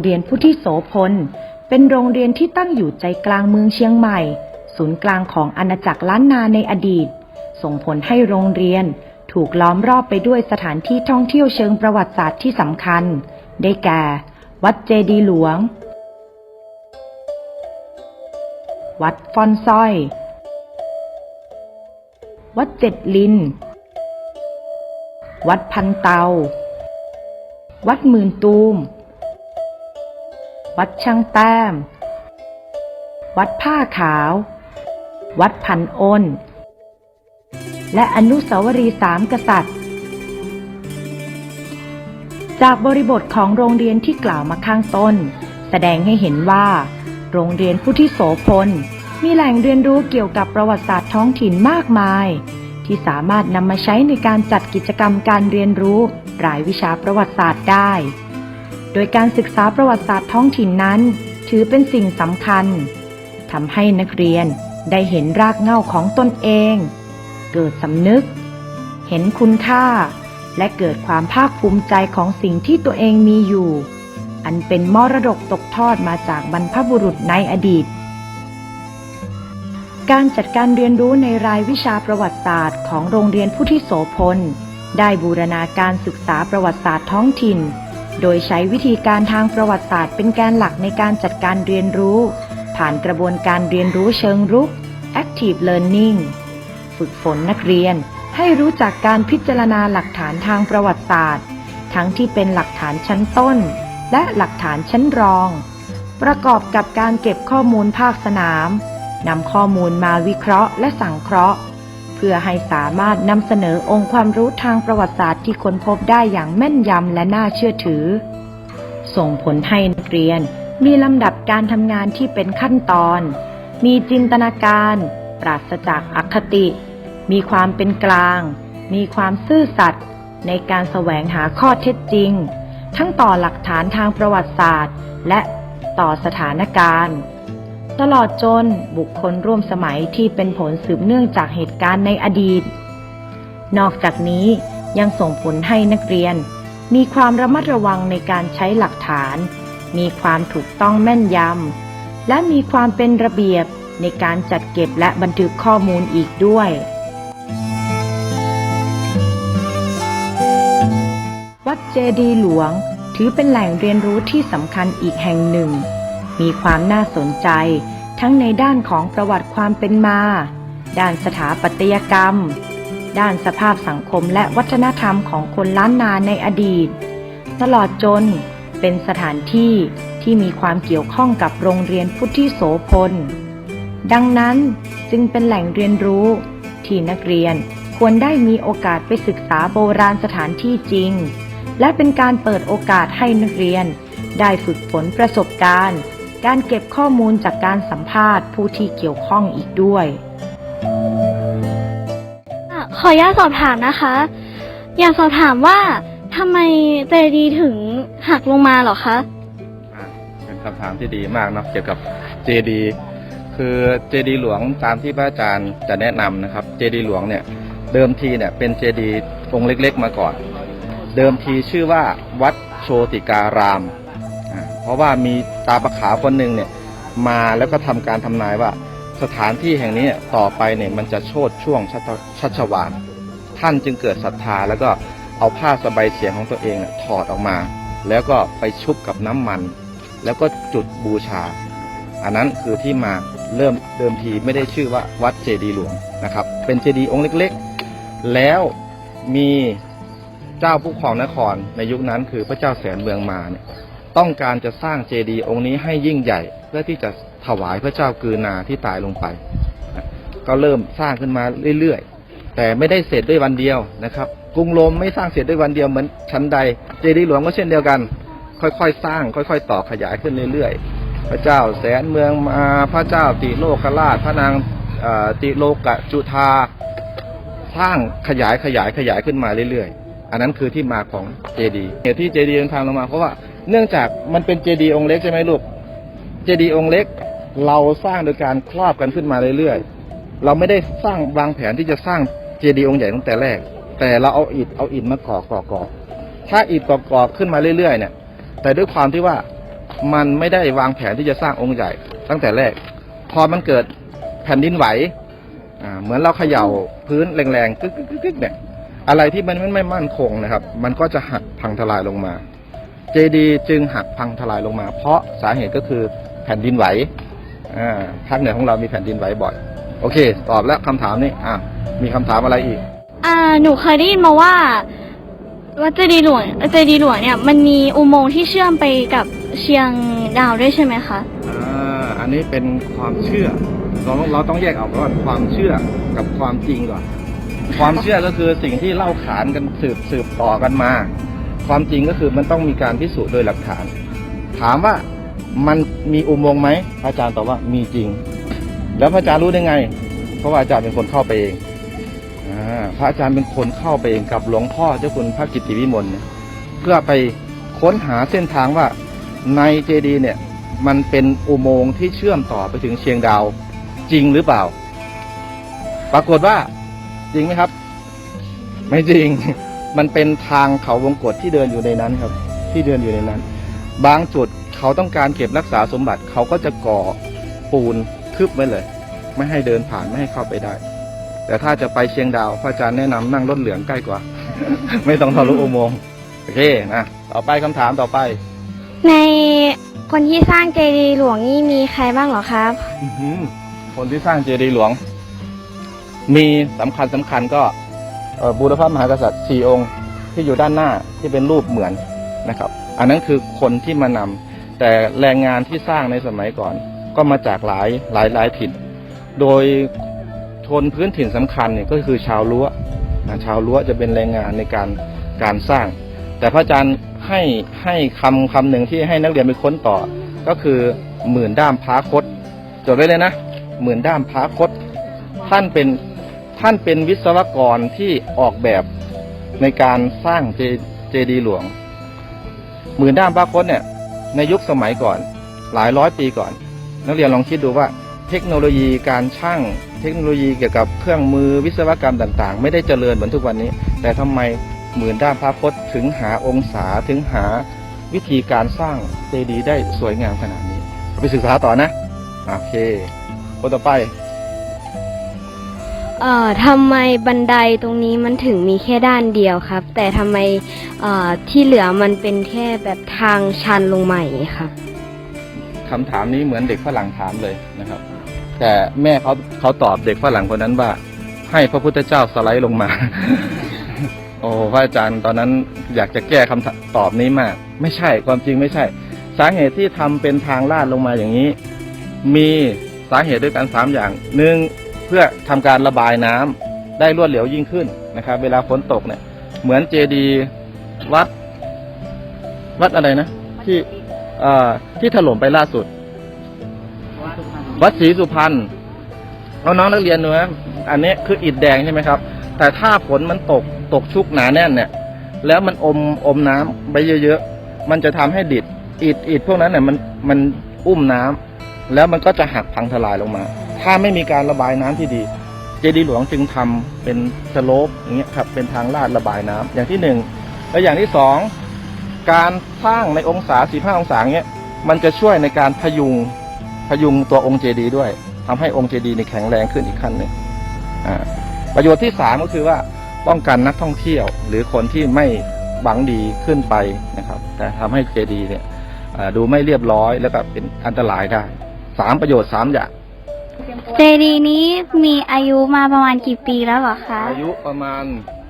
โรงเรียนพุทธิโสพล เป็นโรงเรียนที่ตั้งอยู่ใจกลางเมืองเชียงใหม่ ศูนย์กลางของอาณาจักรล้านนาในอดีต ส่งผลให้โรงเรียนถูกล้อมรอบไปด้วยสถานที่ท่องเที่ยวเชิงประวัติศาสตร์ที่สำคัญ ได้แก่ วัดเจดีหลวง วัดฟอนซอย วัดเจ็ดลิน วัดพันเตา วัดหมื่นตูม วัดช่างแต้ม วัดผ้าขาว วัดพันอ้น และอนุสาวรีย์สามกษัตริย์ จากบริบทของโรงเรียนที่กล่าวมาข้างต้น แสดงให้เห็นว่า โรงเรียนผู้ที่โสพลมีแหล่งเรียนรู้เกี่ยวกับประวัติศาสตร์ท้องถิ่นมากมาย ที่สามารถนำมาใช้ในการจัดกิจกรรมการเรียนรู้รายวิชาประวัติศาสตร์ได้ โดยการศึกษาประวัติศาสตร์ท้องถิ่นนั้น ถือเป็นสิ่งสำคัญทำให้นักเรียนได้เห็นรากเหง้าของตนเอง เกิดสำนึก เห็นคุณค่า และเกิดความภาคภูมิใจของสิ่งที่ตัวเองมีอยู่ อันเป็นมรดกตกทอดมาจากบรรพบุรุษในอดีต การจัดการเรียนรู้ในรายวิชาประวัติศาสตร์ของโรงเรียนผู้ที่โสพลได้บูรณาการศึกษาประวัติศาสตร์ท้องถิ่น โดยใช้วิธีการทางประวัติศาสตร์เป็นแกนหลักในการจัดการเรียนรู้ ผ่านกระบวนการเรียนรู้เชิงรุก active learning ฝึกฝนนักเรียน ให้รู้จักการพิจารณาหลักฐานทางประวัติศาสตร์ ทั้งที่เป็นหลักฐานชั้นต้น และหลักฐานชั้นรอง ประกอบกับการเก็บข้อมูลภาคสนามนำข้อมูลมาวิเคราะห์และสังเคราะห์ พื่อให้สามารถนำเสนอองค์ความรู้ทางประวัติศาสตร์ที่ค้นพบได้อย่างแม่นยำและน่าเชื่อถือ ส่งผลให้นักเรียน มีลำดับการทำงานที่เป็นขั้นตอน มีจินตนาการ ปราศจากอคติ มีความเป็นกลาง มีความซื่อสัตย์ในการแสวงหาข้อเท็จจริง ทั้งต่อหลักฐานทางประวัติศาสตร์ และต่อสถานการณ์ ตลอดจนบุคคลร่วมสมัยที่เป็นผลสืบเนื่องจากเหตุการณ์ในอดีต นอกจากนี้ยังส่งผลให้นักเรียน มีความระมัดระวังในการใช้หลักฐาน มีความถูกต้องแม่นยำ และมีความเป็นระเบียบในการจัดเก็บและบันทึกข้อมูลอีกด้วย วัดเจดีย์หลวงถือเป็นแหล่งเรียนรู้ที่สำคัญอีกแห่งหนึ่ง มีความน่าสนใจ ทั้งในด้านของประวัติความเป็นมา ด้านสถาปัตยกรรม ด้านสภาพสังคมและวัฒนธรรมของคนล้านนาในอดีต ตลอดจนเป็นสถานที่ที่มีความเกี่ยวข้องกับโรงเรียนพุทธิโสพล ดังนั้นจึงเป็นแหล่งเรียนรู้ ที่นักเรียนควรได้มีโอกาสไปศึกษาโบราณสถานที่จริง และเป็นการเปิดโอกาสให้นักเรียนได้ฝึกฝนประสบการณ์ การเก็บข้อมูลจากการสัมภาษณ์ผู้ที่เกี่ยวข้องอีกด้วยอะขออนุญาตสอบถามนะคะ อยากสอบถามว่าทำไมเจดีย์ถึงหักลงมาเหรอคะอะเป็นคำถามที่ดีมากเนาะเกี่ยวกับเจดี คือเจดีหลวงตามที่พระอาจารย์จะแนะนำนะครับ เจดีหลวงเนี่ยเดิมทีเนี่ยเป็นเจดีองค์เล็กๆมาก่อน เดิมทีชื่อว่าวัดโชติการามอะเพ ราะว่ามีตาประขาคนหนึ่งเนี่ยมาแล้วก็ทำการทำนายว่า สถานที่แห่งนี้ต่อไปเนี่ยมันจะโชดช่วงชัชชัชวานท่านจึงเกิดศรัทธาแล้วก็เอาผ้าสบายเฉียงของตัวเองถอดออกมา แล้วก็ไปชุบกับน้ำมัน แล้วก็จุดบูชา อันนั้นคือที่มาเริ่มเดิมทีไม่ได้ชื่อว่าวัดเจดีหลวงนะครับ เป็นเจดีองค์เล็กๆ แล้วมีเจ้าผู้ครองนครในยุคนั้นคือพระเจ้าแสนเมืองมาเนี่ย ต้องการจะสร้างเจดีย์องค์นี้ให้ยิ่งใหญ่ เพื่อที่จะถวายพระเจ้ากือนาที่ตายลงไป ก็เริ่มสร้างขึ้นมาเรื่อยๆ แต่ไม่ได้เสร็จด้วยวันเดียวนะครับ กรุงโรมไม่สร้างเสร็จด้วยวันเดียวเหมือนชั้นใด เจดีย์หลวงก็เช่นเดียวกัน ค่อยๆ สร้าง ค่อยๆ ต่อขยายขึ้นเรื่อยๆ พระเจ้าแสนเมืองมาพระเจ้าติโลกราช พระนางติโลกะจุธาสร้างขยายขยายขยายขึ้นมาเรื่อยๆ อันนั้นคือที่มาของเจดีย์เหตุที่เจดีย์พังลงมาเพราะว่า เนื่องจากมันเป็นเจดีย์องค์เล็กใช่ไหมลูก เจดีย์องค์เล็ก เราสร้างโดยการครอบกันขึ้นมาเรื่อยๆ เราไม่ได้สร้างวางแผนที่จะสร้างเจดีย์องค์ใหญ่ตั้งแต่แรก แต่เราเอาอิฐเอาอิฐมาก่อก่อก่อถ้าอิฐก่อก่อขึ้นมาเรื่อยๆ เนี่ย แต่ด้วยความที่ว่ามันไม่ได้วางแผนที่จะสร้างองค์ใหญ่ตั้งแต่แรก พอมันเกิดแผ่นดินไหวเหมือนเราเขย่าพื้นแรงๆกึกกึกกึกกึกเนี่ยอะไรที่มันไม่มั่นคงนะครับ มันก็จะหักพังทลายลงมา เจดีจึงหักพังทลายลงมา เพราะสาเหตุก็คือแผ่นดินไหวอ่าภาคเหนือของเรามีแผ่นดินไหวบ่อย โอเค ตอบแล้วคำถามนี้อะมีคำถามอะไรอีก อ่า หนูเคยได้ยินมาว่าวัดเจดีย์หลวงเจดีย์หลวงเนี่ยมันมีอุโมงค์ที่เชื่อมไปกับเชียงดาวด้วยใช่ไหมคะอ่าอันนี้เป็นความเชื่อ เราเราต้องแยกออกก่อนความเชื่อกับความจริงก่อน ความเชื่อก็คือสิ่งที่เล่าขานกันสืบสืบต่อกันมา ความจริงก็คือมันต้องมีการพิสูจน์โดยหลักฐาน ถามว่ามันมีอุโมงค์ไหมพระอาจารย์ตอบว่ามีจริง แล้วพระอาจารย์รู้ได้ไง เพราะว่าอาจารย์เป็นคนเข้าไปเองอพระอาจารย์เป็นคนเข้าไปเองกับหลวงพ่อเจ้าคุณพระกิตติวิมลเนี่ยเพื่อไปค้นหาเส้นทางว่าในเจดีย์เนี่ย มันเป็นอุโมงค์ที่เชื่อมต่อไปถึงเชียงดาวจริงหรือเปล่า ปรากฏว่า จริงไหมครับ ไม่จริง มันเป็นทางเขาวงกฏที่เดินอยู่ในนั้นครับ ที่เดินอยู่ในนั้น บางจุดเขาต้องการเก็บรักษาสมบัติเขาก็จะก่อปูนทึบไว้เลย ไม่ให้เดินผ่านไม่ให้เข้าไปได้ แต่ถ้าจะไปเชียงดาวพระอาจารย์แนะนำนั่งรถเหลืองใกล้กว่า ไม่ต้องทะลุอุโมงค์โอเคนะต่อไปคำถามต่อไป ในคนที่สร้างเจดีย์หลวงนี่มีใครบ้างเหรอครับอื้อหือคนที่สร้างเจดีย์หลวง มีสำคัญสำคัญก็เอ่อ บูรพมหากษัตริย์สี่องค์ที่อยู่ด้านหน้าที่เป็นรูปเหมือนนะครับ อันนั้นคือคนที่มานำแต่แรงงานที่สร้างในสมัยก่อน ก็มาจากหลายหลายหลายถิ่น โดยชนพื้นถิ่นสำคัญเนี่ยก็คือชาวล้วนะชาวล้วจะเป็นแรงงานในการการสร้าง แต่พระอาจารย์ให้ให้คำคำหนึ่งที่ให้นักเรียนไปค้นต่อ ก็คือหมื่นด้ามพระคดจดไว้เลยนะหมื่นด้ามพระคดท่านเป็น ท่านเป็นวิศวกรที่ออกแบบในการสร้างเจเจดีหลวง หมื่นด้ามพระคดเนี่ย ในยุคสมัยก่อน หลายร้อยปีก่อน นักเรียนลองคิดดูว่า เทคโนโลยีการช่างเทคโนโลยีเกี่ยวกับเครื่องมือวิศวกรรมต่าง ๆ ไม่ได้เจริญเหมือนทุกวันนี้ แต่ทำไมหมื่นด้ามพระคดถึงหาองศาถึงหาวิธีการสร้างเจดีย์ได้สวยงามขนาดนี้ ไปศึกษาต่อนะ โอเคคนต่อไป เอ่อทำไมบันไดตรงนี้มันถึงมีแค่ด้านเดียวครับ แต่ทำไมเอ่อที่เหลือมันเป็นแค่แบบทางชันลงมาอย่างนี้ครับ คำถามนี้เหมือนเด็กฝรั่งถามเลยนะครับ แต่แม่เขาเขาตอบเด็กฝรั่งคนนั้นว่า ให้พระพุทธเจ้าสไลด์ลงมา โอ้พระอาจารย์ตอนนั้นอยากจะแก้คำตอบนี้มาก ไม่ใช่ความจริงไม่ใช่ สาเหตุที่ทำเป็นทางลาดลงมาอย่างนี้ มีสาเหตุด้วยกันสามอย่างหนึ่ง เพื่อทำการระบายน้ำได้รวดเร็วยิ่งขึ้นนะครับ เวลาฝนตกเนี่ย เหมือนเจดีวัด วัดอะไรนะ ที่เอ่อที่ถล่มไปล่าสุด วัดศรีสุพรรณเอาน้องนักเรียนดูนะอันนี้คืออิฐแดงใช่ไหมครับ แต่ถ้าฝนมันตกตกชุกหนาแน่นเนี่ย แล้วมันอมอมน้ำไปเยอะๆมันจะทำให้ดิดอิฐอิฐพวกนั้นเนี่ยมันมันอุ้มน้ำแล้วมันก็จะหักพังทลายลงมา ถ้าไม่มีการระบายน้ำที่ดี เจดีย์หลวงจึงทำเป็นสโลปอย่างเงี้ยครับเป็นทางลาดระบายน้ำอย่างที่หนึ่งและอย่างที่สองการสร้างในองศา 45 องศาเงี้ยมันจะช่วยในการพยุงพยุงตัวองค์เจดีย์ด้วยทำให้องค์เจดีย์ในแข็งแรงขึ้นอีกขั้นหนึ่งอ่าประโยชน์ที่สามก็คือว่าป้องกันนักท่องเที่ยว หรือคนที่ไม่หวังดีขึ้นไปนะครับ แต่ทำให้เจดีย์เนี่ยดูไม่เรียบร้อยแล้วก็เป็นอันตรายได้สามประโยชน์สามอย่าง เจดีย์นี้มีอายุมาประมาณกี่ปีแล้วเหรอคะ อายุประมาณ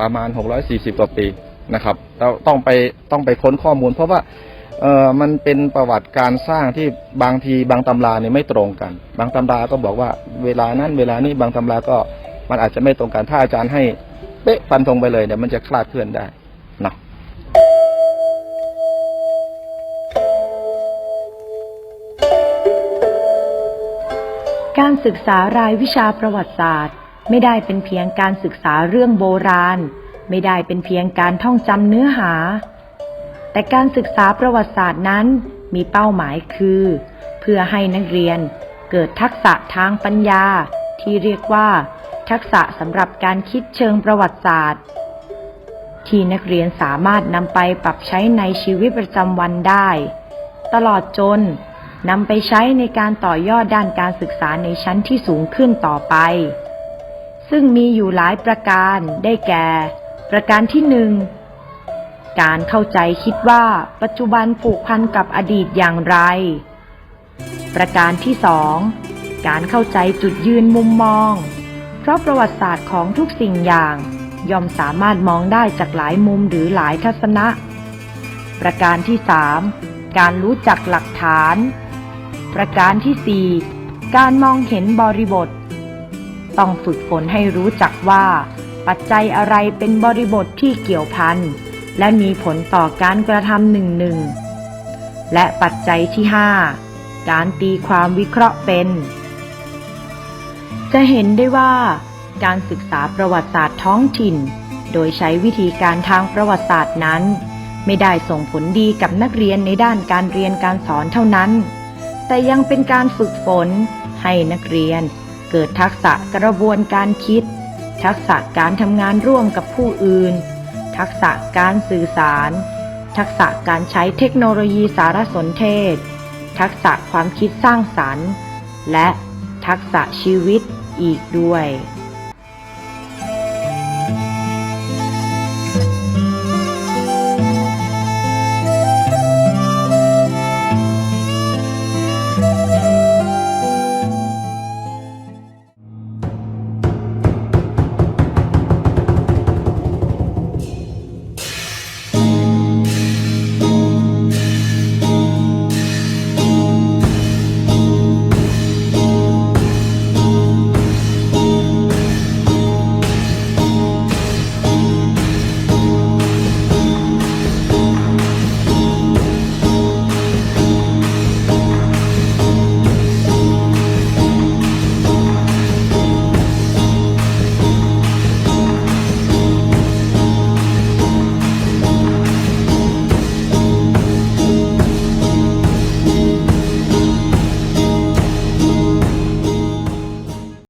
ประมาณ 640กว่าปีนะครับเราต้องไปต้องไปค้นข้อมูล เพราะว่าเออมันเป็นประวัติการสร้างที่บางทีบางตำราเนี่ยไม่ตรงกัน บางตำราก็บอกว่าเวลานั้นเวลานี้บางตำราก็มันอาจจะไม่ตรงกันถ้าอาจารย์ให้เป๊ะฟันธงไปเลยเนี่ยมันจะคลาดเคลื่อนได้เนาะ การศึกษารายวิชาประวัติศาสตร์ ไม่ได้เป็นเพียงการศึกษาเรื่องโบราณ ไม่ได้เป็นเพียงการท่องจำเนื้อหา แต่การศึกษาประวัติศาสตร์นั้นมีเป้าหมายคือ เพื่อให้นักเรียนเกิดทักษะทางปัญญา ที่เรียกว่า ทักษะสำหรับการคิดเชิงประวัติศาสตร์ ที่นักเรียนสามารถนำไปปรับใช้ในชีวิตประจำวันได้ ตลอดจน นำไปใช้ในการต่อยอดด้านการศึกษาในชั้นที่สูงขึ้นต่อไป ซึ่งมีอยู่หลายประการได้แก่ ประการที่หนึ่งการเข้าใจคิดว่าปัจจุบันผูกพันกับอดีตอย่างไร ประการที่สองการเข้าใจจุดยืนมุมมอง เพราะประวัติศาสตร์ของทุกสิ่งอย่าง ย่อมสามารถมองได้จากหลายมุมหรือหลายทัศนะ ประการที่สามการรู้จักหลักฐาน ประการที่สี่การมองเห็นบริบท ต้องฝึกฝนให้รู้จักว่า ปัจจัยอะไรเป็นบริบทที่เกี่ยวพันและมีผลต่อการกระทำหนึ่งหนึ่งและปัจจัยที่ 5 การตีความวิเคราะห์เป็น จะเห็นได้ว่า การศึกษาประวัติศาสตร์ท้องถิ่น โดยใช้วิธีการทางประวัติศาสตร์นั้น ไม่ได้ส่งผลดีกับนักเรียนในด้านการเรียนการสอนเท่านั้น แต่ยังเป็นการฝึกฝน ให้นักเรียน เกิดทักษะกระบวนการคิด ทักษะการทำงานร่วมกับผู้อื่น ทักษะการสื่อสาร ทักษะการใช้เทคโนโลยีสารสนเทศ ทักษะความคิดสร้างสรรค์ และทักษะชีวิตอีกด้วย